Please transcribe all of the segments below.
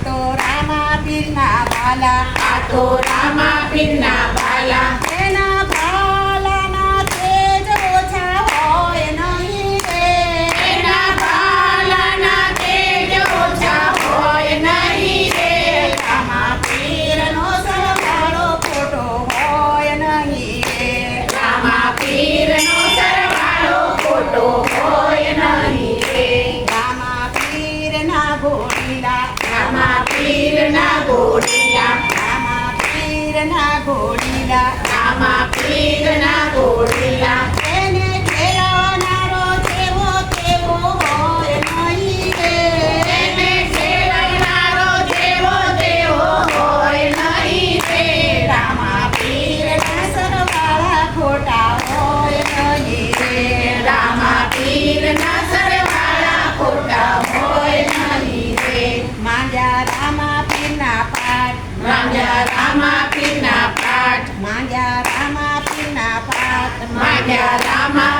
આતો રામા પીરના વાલા આતો રામા પીરના ઘોડીલા રામા પીરના ઘોડીલા રામા પીરના ઘોડીલા રામા પીના પાઠ. માંડ્યા રામા પીના પાઠ. માંડ્યા રામા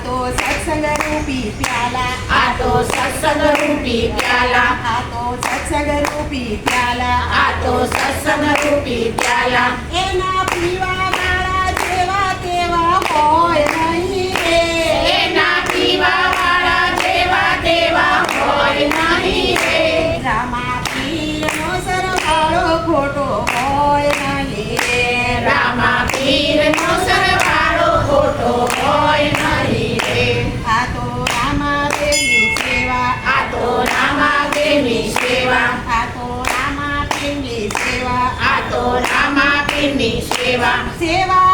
आतो सत्संग रूपी प्याला. आतो सत्संग रूपी प्याला. आतो सत्संग रूपी प्याला. आतो सत्संग रूपी प्याला. एना पिवा वाळा देवा देवा होय नाही रे. एना पिवा वाळा देवा देवा होय नाही रे. रामा पियनो सर वाळो खोटो होय नाही रे. रामा पिय วะ เสวา